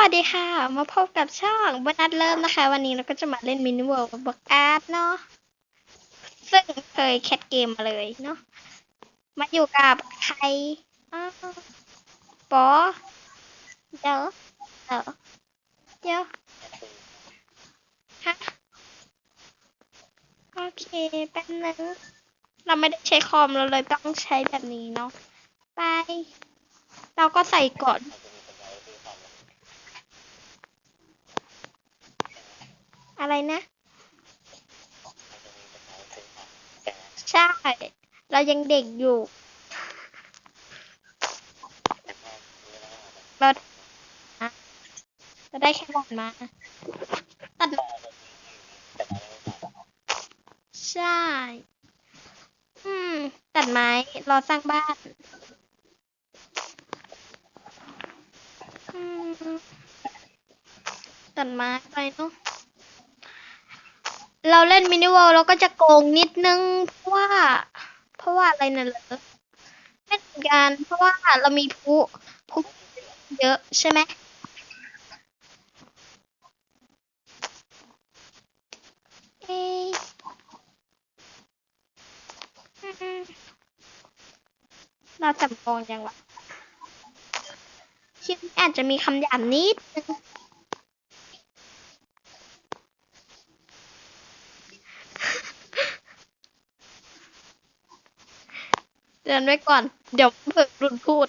วัสดีค่ะ มาพบกับช่องบนัดเริ่มนะคะ วันนี้เราก็จะมาเล่นมินิเวิลด์กับบักอาร์ตเนาะซึ่งเคยแคทเกมมาเลยเนาะมาอยู่กับใครอ้าวปอเดี๋ยวเดี๋ยวเดี๋ยวฮะโอเคแป๊บนึงเราไม่ได้ใช้คอมเราเลยต้องใช้แบบนี้เนาะไป เราก็ใส่ก่อน อะไรนะ ใช่ เรายังเด็กอยู่ เราเราได้แค่บอลมาตัดใช่ อืม ตัดไม้ รอสร้างบ้าน อืมตัดไม้ไปเนาะ เราเล่นมินิวอลเราก็จะโกงนิดนึง เพราะว่า เพราะว่าอะไรน่ะเหรอเล่นกันเพราะว่าเรามีผู้ผู้เยอะใช่ไหมเอะอืมเราจำโกงยังวะคลิปนี้อาจจะมีคำหยาบนิดนึง ตือนไว้ก่อน เดี๋ยวเผิกรุนพูด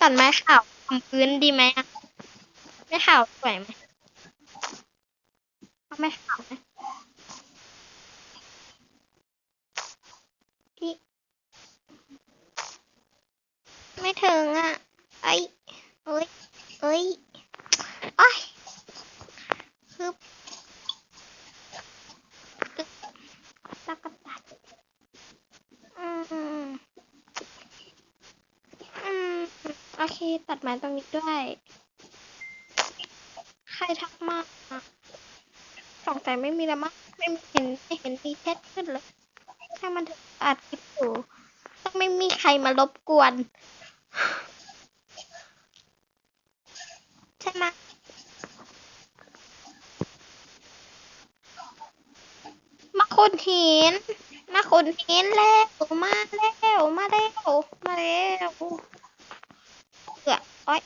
ตัดไม้ขาวทำพื้นดีไหมอะไม่ขาวสวยไหมเอาไม่ขาวไหมพี่ไม่ถึงอะ ไอ้ยเอ้ย เอ้ยโอ้ยฮึบ แล้วก็ตัด อืม อืม อืม โอเคตัดไม้ตรงนี้ด้วย ใครทักมาอะสงสัยไม่มีแล้วมั้งไม่เห็นไม่เห็นมีแชทขึ้นเลย ถ้ามันถึงอัดคลิปอยู่ต้องไม่มีใครมารบกวนใช่ไหมมาขุดหินมาขุดหินแล้วมาแล้วมาแล้วมาแล้วเกือโอ้ย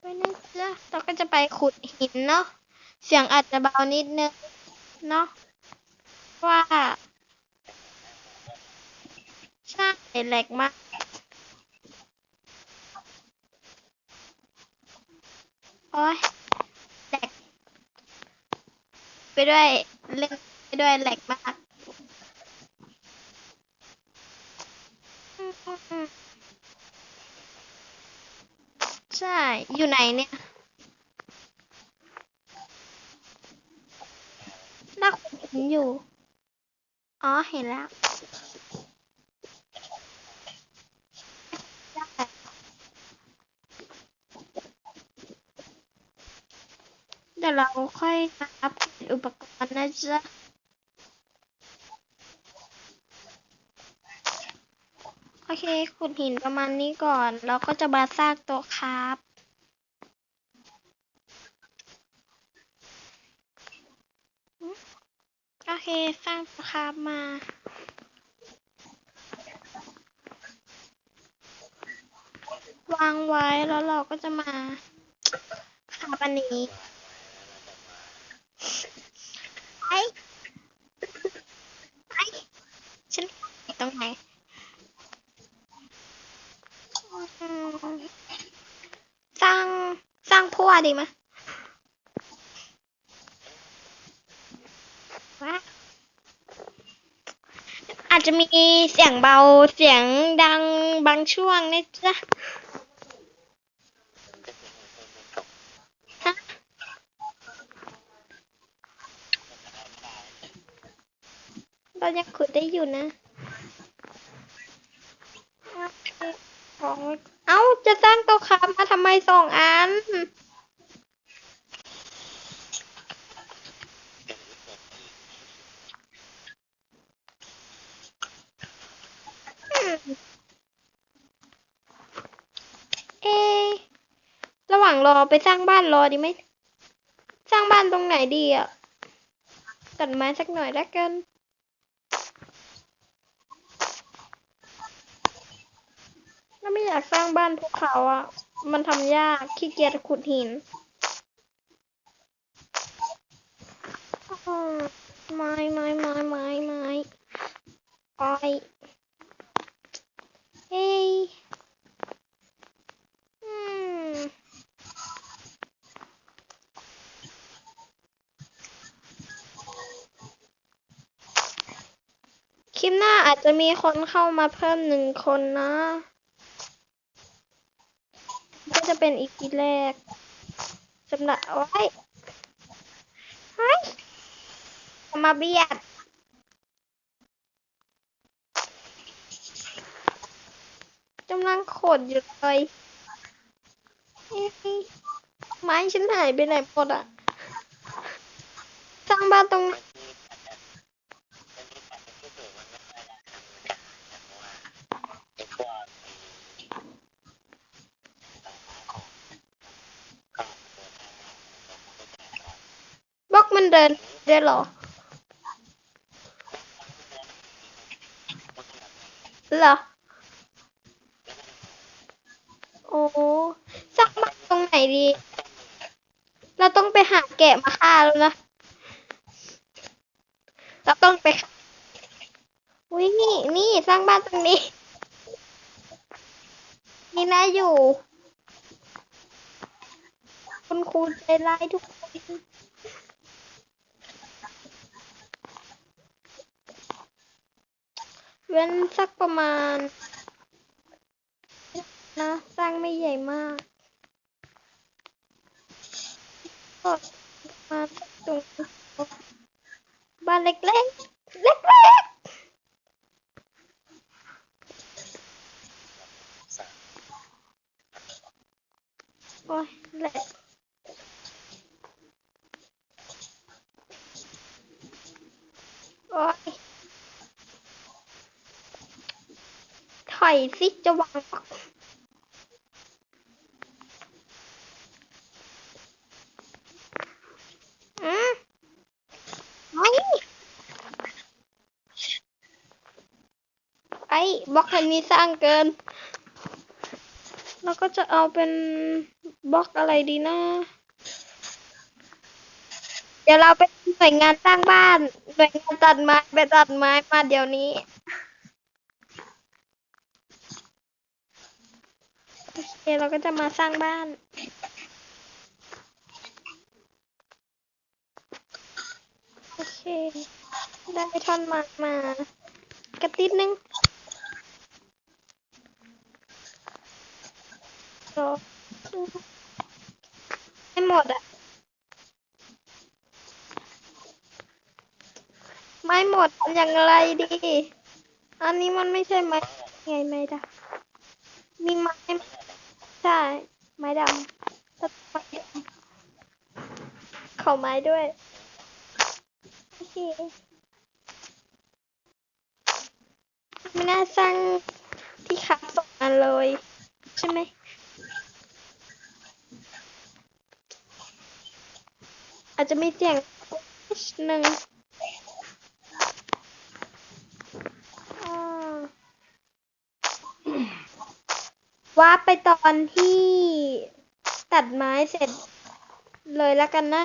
ไปนึง เราก็จะไปขุดหินเนาะ เสียงอาจจะเบานิดนึงเนาะว่าใช่แหลกมาก โอ้ยแหลกไปด้วยเล่นไปด้วยแหลกมากใช่ อยู่ไหนเนี่ย น่าขุดหินอยู่ อ๋อ เห็นแล้วเดี๋ยวเราค่อยมาอัปเกรดอุปกรณ์นะจ๊ะโอเคขุดหินประมาณนี้ก่อน เราก็จะมาสร้างต๊ะครับ สร้างครับมา วางไว้แล้วเราก็จะมาครับอันนี้ไอ้ไอ้ฉันตรงไหนสร้างสร้างพั่วดีไหมวะอา จจะมีเสียงเบาเสียงดังบางช่วงนะจ๊ะฮะเรายังขุดได้อยู่นะโอเองเอ้า จะสร้างต๊ะครับมาทำไมสองอัน อืม เอะระห ว่างรอไปสร้างบ้านรอดีไหม สร้างบ้านตรงไหนดีอะ ตัดไม้สักหน่อยแล้วกันถ้าไม่อยากสร้างบ้านภูเขาอะ มันทำยาก ขี้เกียจขุดหินไม้ไม้ไม้ไม้ไม้ไปเอ้ยอืม คลิปหน้า อาจจะมีคนเข้ามาเพิ่มหนึ่งคนนะ ก็จะเป็นอีพีแรกสำหรับโอ้ยเฮ้ยมาเบียดกำลังขดอยู่เลยไม้ฉันหายไปไหนหมดอะสร้างบ้านตรงไหน มันเดินได้เหรอเหรอ โอ้สักมาตรงไหนดี เราต้องไปหาแกะมาฆ่าแล้วนะ เราต้องไปฆ่าอุ้ยนี่นี่สร้างบ้านตรงนี้ นี่น่าอยู่ คุณครูใจร้ายทุกคน เว้นสักประมาณ นะสร้างไม่ใหญ่มากก็ประมาณตรงบ้านเล็กๆ เล็กๆ โอ้ยแหละโอ้ย ถ อยสิจะวางอืมไม่ไอ้บล็อกอันนี้สร้างเกิน แล้วก็จะเอาเป็นบล็อกอะไรดีนะ เดี๋ยวเราไปหน่วยงานสร้างบ้าน หน่วยงานตัดไม้ไปตัดไม้มาเดี๋ยวนี้ โอเคเราก็จะมาสร้างบ้าน โอเค ได้ท่อนไม้มากระติดนึงโอ้ไม่หมดอะ ไม่หมดทำอย่างไรดี อันนี้มันไม่ใช่ไม้ไงไม้ดำมีไม้ ใช่ ไม้ดำแล้วไม้ดำเขาไม้ด้วย โอเค ไม่น่าสร้างที่คับสองอันเลย ใช่ไหมอาจจะมีเสียงนิดนึง ว่าไปตอนที่ตัดไม้เสร็จเลยแล้วกันนะ